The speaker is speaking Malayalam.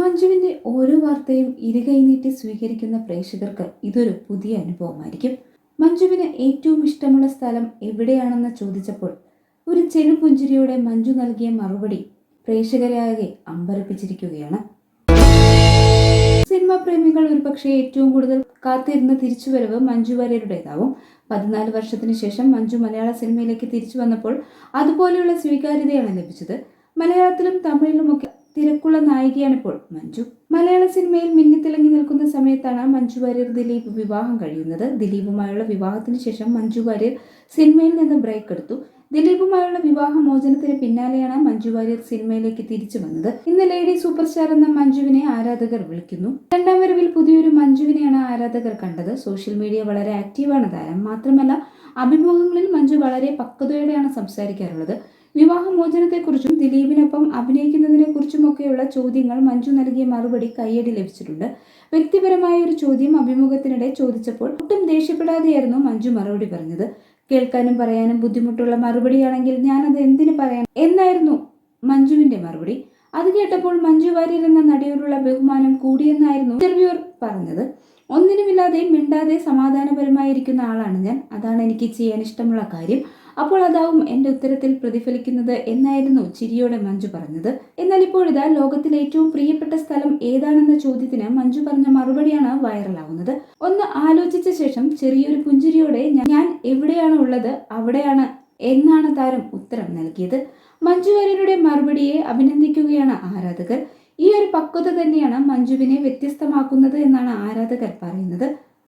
മഞ്ജുവിന്റെ ഓരോ വാർത്തയും ഇരുകൈ നീട്ടി സ്വീകരിക്കുന്ന പ്രേക്ഷകർക്ക് ഇതൊരു പുതിയ അനുഭവമായിരിക്കും. മഞ്ജുവിന് ഏറ്റവും ഇഷ്ടമുള്ള സ്ഥലം എവിടെയാണെന്ന് ചോദിച്ചപ്പോൾ ഒരു ചെറുപുഞ്ചിരിയോടെ മഞ്ജു നൽകിയ മറുപടി പ്രേക്ഷകരാകെ അമ്പരപ്പിച്ചിരിക്കുകയാണ്. സിനിമാ പ്രേമികൾ ഒരുപക്ഷെ ഏറ്റവും കൂടുതൽ കാത്തിരുന്ന തിരിച്ചുവരവ് മഞ്ജു വാര്യരുടേതാവും. പതിനാല് വർഷത്തിനു ശേഷം മഞ്ജു മലയാള സിനിമയിലേക്ക് തിരിച്ചു വന്നപ്പോൾ അതുപോലെയുള്ള സ്വീകാര്യതയാണ് ലഭിച്ചത്. മലയാളത്തിലും തമിഴിലുമൊക്കെ തിരക്കുള്ള നായികയാണ് ഇപ്പോൾ മഞ്ജു. മലയാള സിനിമയിൽ മിന്നിത്തിളങ്ങി നിൽക്കുന്ന സമയത്താണ് മഞ്ജു വാര്യർ ദിലീപ് വിവാഹം കഴിയുന്നത്. ദിലീപുമായുള്ള വിവാഹത്തിന് ശേഷം മഞ്ജു വാര്യർ സിനിമയിൽ നിന്ന് ബ്രേക്ക് എടുത്തു. ദിലീപുമായുള്ള വിവാഹ മോചനത്തിന് പിന്നാലെയാണ് മഞ്ജു വാര്യർ സിനിമയിലേക്ക് തിരിച്ചു വന്നത്. ഇന്ന് ലേഡി സൂപ്പർ സ്റ്റാർ എന്ന മഞ്ജുവിനെ ആരാധകർ വിളിക്കുന്നു. രണ്ടാം വരവിൽ പുതിയൊരു മഞ്ജുവിനെയാണ് ആരാധകർ കണ്ടത്. സോഷ്യൽ മീഡിയ വളരെ ആക്റ്റീവാണ് താരം. മാത്രമല്ല അഭിമുഖങ്ങളിൽ മഞ്ജു വളരെ പക്വതയോടെയാണ് സംസാരിക്കാറുള്ളത്. വിവാഹമോചനത്തെക്കുറിച്ചും ദിലീപിനൊപ്പം അഭിനയിക്കുന്നതിനെക്കുറിച്ചുമൊക്കെയുള്ള ചോദ്യങ്ങൾ മഞ്ജു നൽകിയ മറുപടി കയ്യടി ലഭിച്ചിട്ടുണ്ട്. വ്യക്തിപരമായ ഒരു ചോദ്യം അഭിമുഖത്തിനിടെ ചോദിച്ചപ്പോൾ ഒട്ടും ദേഷ്യപ്പെടാതെയായിരുന്നു മഞ്ജു മറുപടി പറഞ്ഞത്. കേൾക്കാനും പറയാനും ബുദ്ധിമുട്ടുള്ള മറുപടിയാണെങ്കിൽ ഞാനത് എന്തിനു പറയാൻ എന്നായിരുന്നു മഞ്ജുവിന്റെ മറുപടി. അത് കേട്ടപ്പോൾ മഞ്ജു വാര്യർ എന്ന നടിയോടുള്ള ബഹുമാനം കൂടിയെന്നായിരുന്നു ഇന്റർവ്യൂർ പറഞ്ഞത്. ഒന്നിനുമില്ലാതെ മിണ്ടാതെ സമാധാനപരമായിരിക്കുന്ന ആളാണ് ഞാൻ. അതാണ് എനിക്ക് ചെയ്യാൻ ഇഷ്ടമുള്ള കാര്യം. അപ്പോൾ അതാവും എന്റെ ഉത്തരത്തിൽ പ്രതിഫലിക്കുന്നത് എന്നായിരുന്നു ചിരിയോടെ മഞ്ജു പറഞ്ഞത്. എന്നാൽ ഇപ്പോഴിതാ ലോകത്തിലെ ഏറ്റവും പ്രിയപ്പെട്ട സ്ഥലം ഏതാണെന്ന ചോദ്യത്തിന് മഞ്ജു പറഞ്ഞ മറുപടിയാണ് വൈറലാവുന്നത്. ഒന്ന് ആലോചിച്ച ശേഷം ചെറിയൊരു പുഞ്ചിരിയോടെ ഞാൻ- ഞാൻ എവിടെയാണ് ഉള്ളത് അവിടെയാണ് എന്നാണ് താരം ഉത്തരം നൽകിയത്. മഞ്ജു വാര്യരുടെ മറുപടിയെ അഭിനന്ദിക്കുകയാണ് ആരാധകർ. ഈ ഒരു പക്വത തന്നെയാണ് മഞ്ജുവിനെ വ്യത്യസ്തമാക്കുന്നത് എന്നാണ് ആരാധകർ പറയുന്നത്.